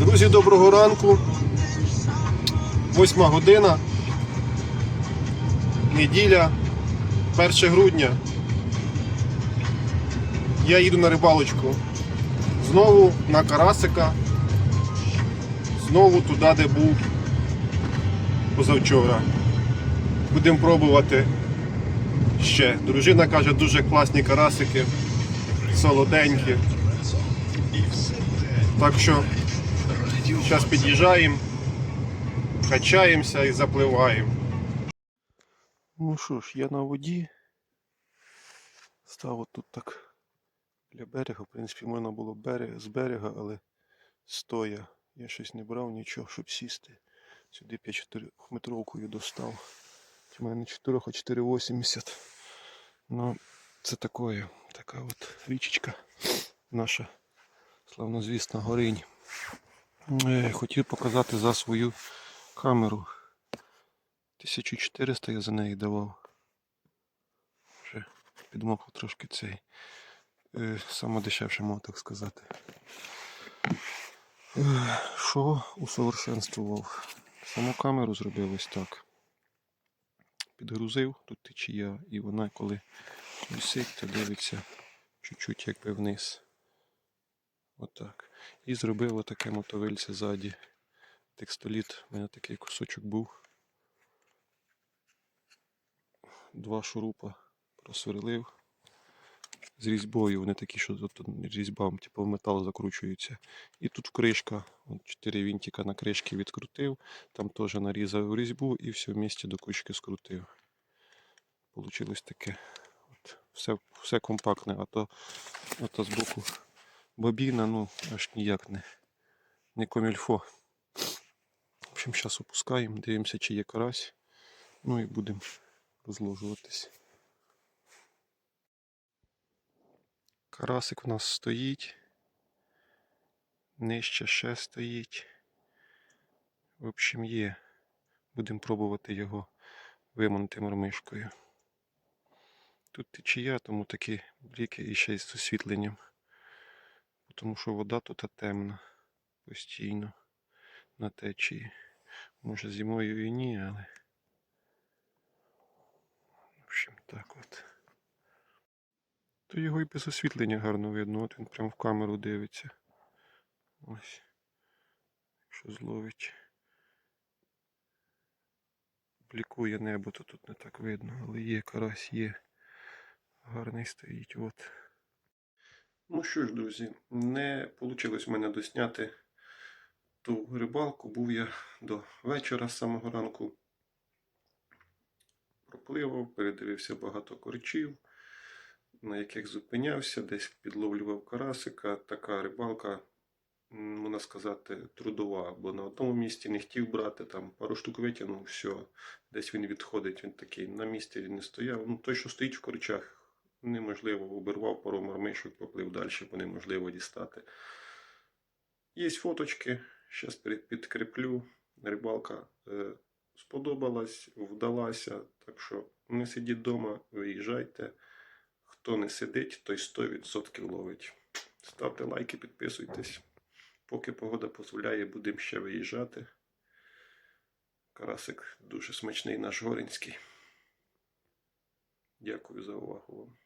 Друзі, доброго ранку. Восьма година. Неділя, 1 грудня. Я їду на рибалочку. Знову на Карасика. Знову туди, де був позавчора. Будемо пробувати ще. Дружина каже, дуже класні карасики, солоденькі. Так що зараз під'їжджаємо, качаємося і запливаємо. Ну що ж, я на воді. Став тут так для берега. В принципі, можна було берег, з берега, але стоя. Я щось не брав нічого, щоб сісти. Сюди 5 метровкою достав. У мене не 4, а 4,80. Ну, це такое, така от річечка наша славнозвісна горинь. Е, Хотів показати за свою камеру. 1400 я за неї давав. Вже підмокав трошки цей. Е, Саме дешевше, можу так сказати. Е, Що усовершенствував? Саму камеру зробив ось так. Підгрузив тут течія, і вона коли висить, то дивиться чуть-чуть якби вниз. Отак. І зробив отаке мотовильце ззаді. Текстоліт, у мене такий кусочок був. Два шурупа просверлив. З різьбою, вони такі, що тут різьба, типу в метал закручуються. І тут кришка, от 4 вінтика на кришки відкрутив, там теж нарізав різьбу і все в місті до кучки скрутив. Получилось таке. От, все, все компактне, а то, а то збоку бобіна, ну, аж ніяк не, не комільфо. В общем, зараз опускаємо, дивимося, чи є карась. Ну і будемо розложуватись. Карасик у нас стоїть. Нижче ще стоїть. В общем, є. Будемо пробувати його вимонти мормишкою. Тут течія, тому такі бліки і ще й з освітленням. Тому що вода тут темна постійно на течії. Може зимою і ні, але. В общем, так от. То його і без освітлення гарно видно, от він прямо в камеру дивиться. Ось. Якщо зловить. Блікує небо, то тут не так видно, але є карась, є. Гарний стоїть. От. Ну що ж, друзі, не вийшло в мене досняти ту рибалку. Був я до вечора з самого ранку. Пропливав, передивився багато корчів, на яких зупинявся, десь підловлював карасика. Така рибалка, можна сказати, трудова, бо на одному місці не хотів брати, там пару штук витягнув, все, десь він відходить, він такий, на місці він не стояв. Ну, той, що стоїть в корчах, неможливо, обірвав пару мармишок, поплив далі, бо неможливо дістати. Є фоточки, зараз підкріплю. Рибалка е, сподобалась, вдалася. Так що не сидіть вдома, виїжджайте. Хто не сидить, той 100% ловить. Ставте лайки, підписуйтесь. Поки погода дозволяє, будемо ще виїжджати. Карасик дуже смачний наш горинський. Дякую за увагу вам.